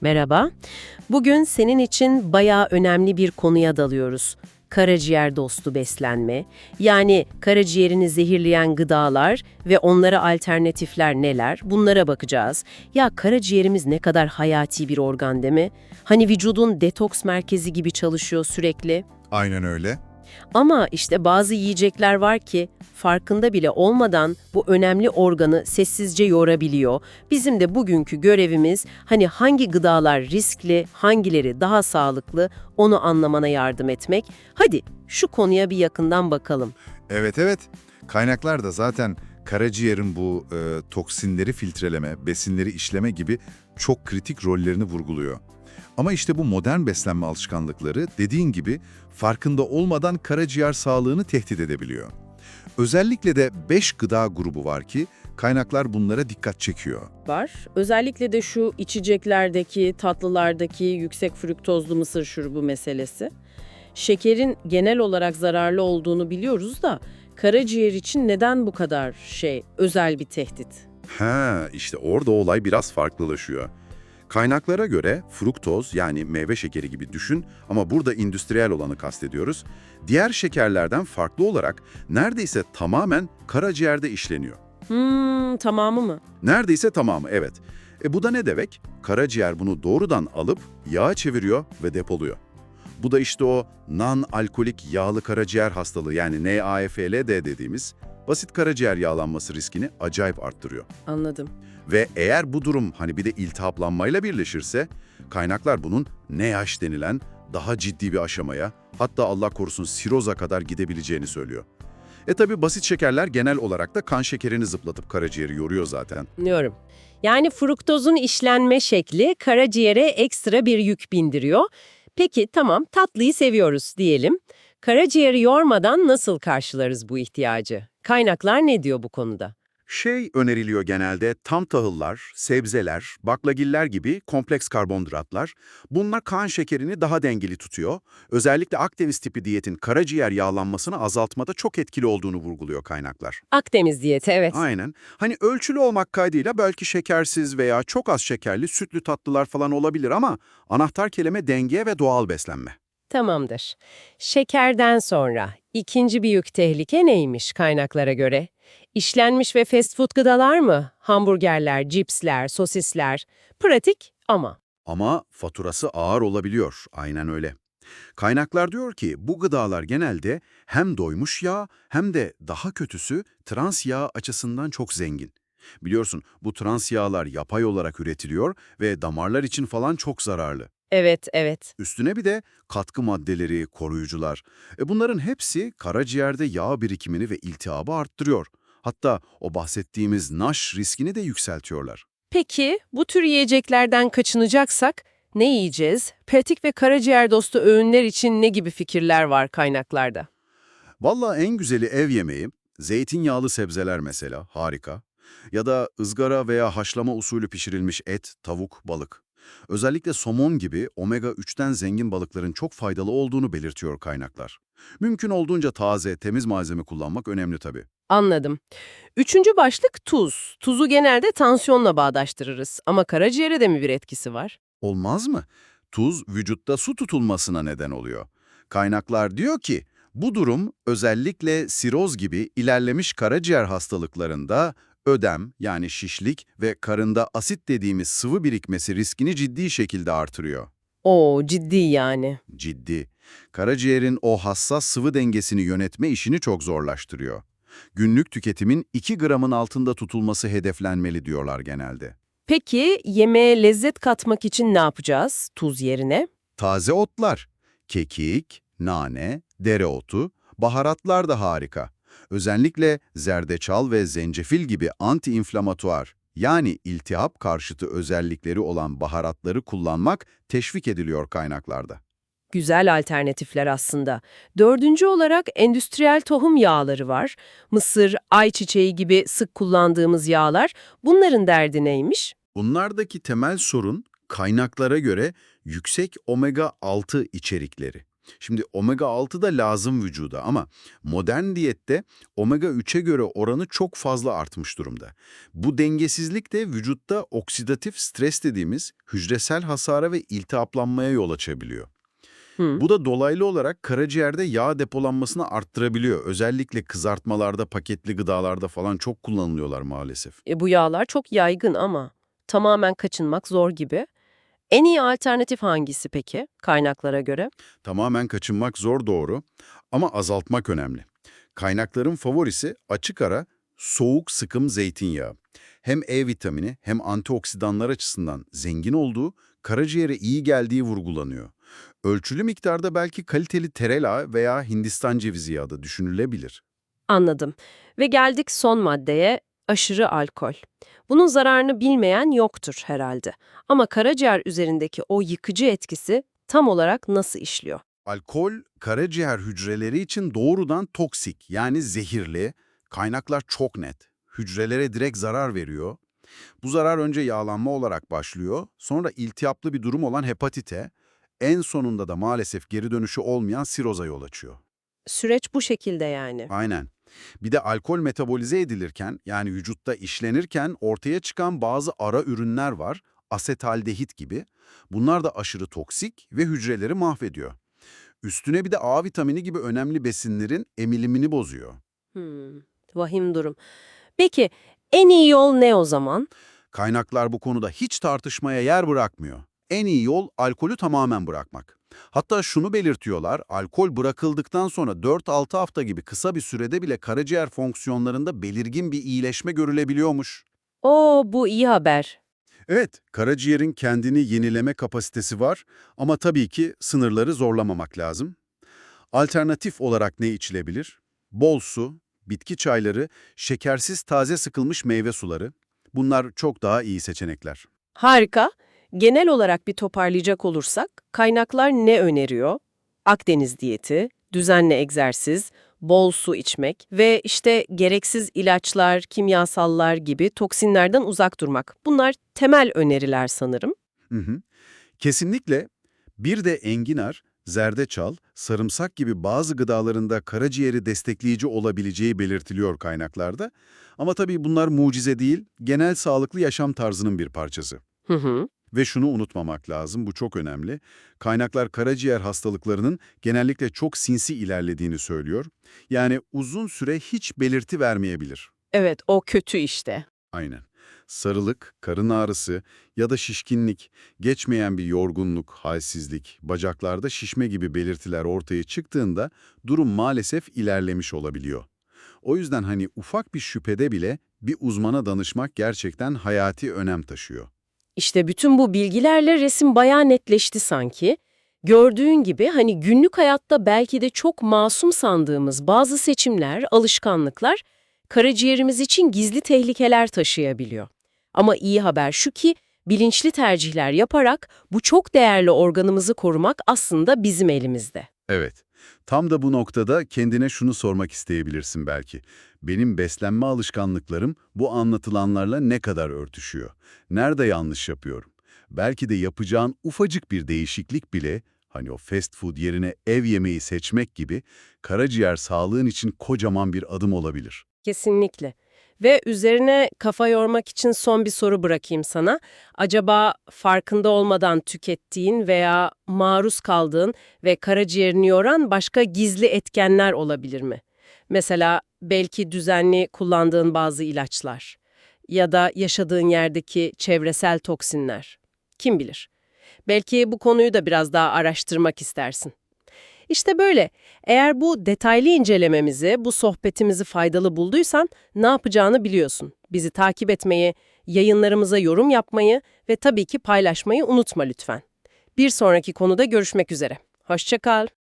Merhaba. Bugün senin için bayağı önemli bir konuya dalıyoruz. Karaciğer dostu beslenme. Yani karaciğerini zehirleyen gıdalar ve onlara alternatifler neler? Bunlara bakacağız. Ya karaciğerimiz ne kadar hayati bir organ değil mi? Hani vücudun detoks merkezi gibi çalışıyor sürekli. Aynen öyle. Ama işte bazı yiyecekler var ki farkında bile olmadan bu önemli organı sessizce yorabiliyor. Bizim de bugünkü görevimiz hani hangi gıdalar riskli, hangileri daha sağlıklı onu anlamana yardım etmek. Hadi şu konuya bir yakından bakalım. Evet evet. Kaynaklar da zaten karaciğerin bu e, toksinleri filtreleme, besinleri işleme gibi çok kritik rollerini vurguluyor. Ama işte bu modern beslenme alışkanlıkları dediğin gibi farkında olmadan karaciğer sağlığını tehdit edebiliyor. Özellikle de 5 gıda grubu var ki kaynaklar bunlara dikkat çekiyor. Var. Özellikle de şu içeceklerdeki, tatlılardaki yüksek fruktozlu mısır şurubu meselesi. Şekerin genel olarak zararlı olduğunu biliyoruz da karaciğer için neden bu kadar şey, özel bir tehdit? Ha, işte orada olay biraz farklılaşıyor. Kaynaklara göre fruktoz yani meyve şekeri gibi düşün ama burada endüstriyel olanı kastediyoruz. Diğer şekerlerden farklı olarak neredeyse tamamen karaciğerde işleniyor. Hmm, tamamı mı? Neredeyse tamamı evet. E bu da ne demek? Karaciğer bunu doğrudan alıp yağa çeviriyor ve depoluyor. Bu da işte o non-alkolik yağlı karaciğer hastalığı yani NAFLD dediğimiz basit karaciğer yağlanması riskini acayip arttırıyor. Anladım. Ve eğer bu durum hani bir de iltihaplanmayla birleşirse, kaynaklar bunun NH denilen daha ciddi bir aşamaya, hatta Allah korusun siroza kadar gidebileceğini söylüyor. E tabi basit şekerler genel olarak da kan şekerini zıplatıp karaciğeri yoruyor zaten. Anlıyorum. Yani fruktozun işlenme şekli karaciğere ekstra bir yük bindiriyor. Peki tamam tatlıyı seviyoruz diyelim. Karaciğeri yormadan nasıl karşılarız bu ihtiyacı? Kaynaklar ne diyor bu konuda? Şey öneriliyor genelde tam tahıllar, sebzeler, baklagiller gibi kompleks karbonhidratlar. Bunlar kan şekerini daha dengeli tutuyor. Özellikle Akdeniz tipi diyetin karaciğer yağlanmasını azaltmada çok etkili olduğunu vurguluyor kaynaklar. Akdeniz diyeti evet. Aynen. Hani ölçülü olmak kaydıyla belki şekersiz veya çok az şekerli sütlü tatlılar falan olabilir ama anahtar kelime denge ve doğal beslenme. Tamamdır. Şekerden sonra ikinci büyük tehlike neymiş kaynaklara göre? İşlenmiş ve fast food gıdalar mı? Hamburgerler, cipsler, sosisler. Pratik ama. Ama faturası ağır olabiliyor. Aynen öyle. Kaynaklar diyor ki bu gıdalar genelde hem doymuş yağ hem de daha kötüsü trans yağ açısından çok zengin. Biliyorsun bu trans yağlar yapay olarak üretiliyor ve damarlar için falan çok zararlı. Evet, evet. Üstüne bir de katkı maddeleri, koruyucular. E bunların hepsi karaciğerde yağ birikimini ve iltihabı arttırıyor. Hatta o bahsettiğimiz NASH riskini de yükseltiyorlar. Peki bu tür yiyeceklerden kaçınacaksak ne yiyeceğiz? Pratik ve karaciğer dostu öğünler için ne gibi fikirler var kaynaklarda? Vallahi en güzeli ev yemeği, zeytinyağlı sebzeler mesela, harika. Ya da ızgara veya haşlama usulü pişirilmiş et, tavuk, balık. Özellikle somon gibi omega-3'ten zengin balıkların çok faydalı olduğunu belirtiyor kaynaklar. Mümkün olduğunca taze, temiz malzeme kullanmak önemli tabii. Anladım. Üçüncü başlık tuz. Tuzu genelde tansiyonla bağdaştırırız ama karaciğere de mi bir etkisi var? Olmaz mı? Tuz vücutta su tutulmasına neden oluyor. Kaynaklar diyor ki, bu durum özellikle siroz gibi ilerlemiş karaciğer hastalıklarında ödem yani şişlik ve karında asit dediğimiz sıvı birikmesi riskini ciddi şekilde artırıyor. Oo ciddi yani. Ciddi. Karaciğerin o hassas sıvı dengesini yönetme işini çok zorlaştırıyor. Günlük tüketimin 2 gramın altında tutulması hedeflenmeli diyorlar genelde. Peki yemeğe lezzet katmak için ne yapacağız tuz yerine? Taze otlar, kekik, nane, dereotu, baharatlar da harika. Özellikle zerdeçal ve zencefil gibi anti-inflamatuar yani iltihap karşıtı özellikleri olan baharatları kullanmak teşvik ediliyor kaynaklarda. Güzel alternatifler aslında. Dördüncü olarak endüstriyel tohum yağları var. Mısır, ayçiçeği gibi sık kullandığımız yağlar. Bunların derdi neymiş? Bunlardaki temel sorun kaynaklara göre yüksek omega-6 içerikleri. Şimdi omega 6 da lazım vücuda ama modern diyette omega 3'e göre oranı çok fazla artmış durumda. Bu dengesizlik de vücutta oksidatif stres dediğimiz hücresel hasara ve iltihaplanmaya yol açabiliyor. Hı. Bu da dolaylı olarak karaciğerde yağ depolanmasını arttırabiliyor. Özellikle kızartmalarda, paketli gıdalarda falan çok kullanılıyorlar maalesef. E, bu yağlar çok yaygın ama tamamen kaçınmak zor gibi. En iyi alternatif hangisi peki kaynaklara göre? Tamamen kaçınmak zor doğru ama azaltmak önemli. Kaynakların favorisi açık ara soğuk sıkım zeytinyağı. Hem E vitamini hem antioksidanlar açısından zengin olduğu, karaciğere iyi geldiği vurgulanıyor. Ölçülü miktarda belki kaliteli tereyağı veya Hindistan cevizi yağı da düşünülebilir. Anladım. Ve geldik son maddeye, aşırı alkol. Bunun zararını bilmeyen yoktur herhalde. Ama karaciğer üzerindeki o yıkıcı etkisi tam olarak nasıl işliyor? Alkol, karaciğer hücreleri için doğrudan toksik yani zehirli. Kaynaklar çok net. Hücrelere direkt zarar veriyor. Bu zarar önce yağlanma olarak başlıyor, sonra iltihaplı bir durum olan hepatite, en sonunda da maalesef geri dönüşü olmayan siroza yol açıyor. Süreç bu şekilde yani. Aynen. Bir de alkol metabolize edilirken yani vücutta işlenirken ortaya çıkan bazı ara ürünler var, asetaldehit gibi. Bunlar da aşırı toksik ve hücreleri mahvediyor. Üstüne bir de A vitamini gibi önemli besinlerin emilimini bozuyor. Hmm, vahim durum. Peki en iyi yol ne o zaman? Kaynaklar bu konuda hiç tartışmaya yer bırakmıyor. En iyi yol alkolü tamamen bırakmak. Hatta şunu belirtiyorlar, alkol bırakıldıktan sonra 4-6 hafta gibi kısa bir sürede bile karaciğer fonksiyonlarında belirgin bir iyileşme görülebiliyormuş. Oo bu iyi haber. Evet, karaciğerin kendini yenileme kapasitesi var ama tabii ki sınırları zorlamamak lazım. Alternatif olarak ne içilebilir? Bol su, bitki çayları, şekersiz taze sıkılmış meyve suları. Bunlar çok daha iyi seçenekler. Harika. Genel olarak bir toparlayacak olursak kaynaklar ne öneriyor? Akdeniz diyeti, düzenli egzersiz, bol su içmek ve işte gereksiz ilaçlar, kimyasallar gibi toksinlerden uzak durmak. Bunlar temel öneriler sanırım. Hı hı. Kesinlikle bir de enginar, zerdeçal, sarımsak gibi bazı gıdalarında karaciğeri destekleyici olabileceği belirtiliyor kaynaklarda. Ama tabii bunlar mucize değil, genel sağlıklı yaşam tarzının bir parçası. Hı hı. Ve şunu unutmamak lazım, bu çok önemli. Kaynaklar karaciğer hastalıklarının genellikle çok sinsi ilerlediğini söylüyor. Yani uzun süre hiç belirti vermeyebilir. Evet, o kötü işte. Aynen. Sarılık, karın ağrısı ya da şişkinlik, geçmeyen bir yorgunluk, halsizlik, bacaklarda şişme gibi belirtiler ortaya çıktığında durum maalesef ilerlemiş olabiliyor. O yüzden hani ufak bir şüphede bile bir uzmana danışmak gerçekten hayati önem taşıyor. İşte bütün bu bilgilerle resim bayağı netleşti sanki. Gördüğün gibi hani günlük hayatta belki de çok masum sandığımız bazı seçimler, alışkanlıklar karaciğerimiz için gizli tehlikeler taşıyabiliyor. Ama iyi haber şu ki bilinçli tercihler yaparak bu çok değerli organımızı korumak aslında bizim elimizde. Evet. Tam da bu noktada kendine şunu sormak isteyebilirsin belki. Benim beslenme alışkanlıklarım bu anlatılanlarla ne kadar örtüşüyor? Nerede yanlış yapıyorum? Belki de yapacağın ufacık bir değişiklik bile, hani o fast food yerine ev yemeği seçmek gibi, karaciğer sağlığın için kocaman bir adım olabilir. Kesinlikle. Ve üzerine kafa yormak için son bir soru bırakayım sana. Acaba farkında olmadan tükettiğin veya maruz kaldığın ve karaciğerini yoran başka gizli etkenler olabilir mi? Mesela belki düzenli kullandığın bazı ilaçlar ya da yaşadığın yerdeki çevresel toksinler. Kim bilir? Belki bu konuyu da biraz daha araştırmak istersin. İşte böyle. Eğer bu detaylı incelememizi, bu sohbetimizi faydalı bulduysan ne yapacağını biliyorsun. Bizi takip etmeyi, yayınlarımıza yorum yapmayı ve tabii ki paylaşmayı unutma lütfen. Bir sonraki konuda görüşmek üzere. Hoşça kal.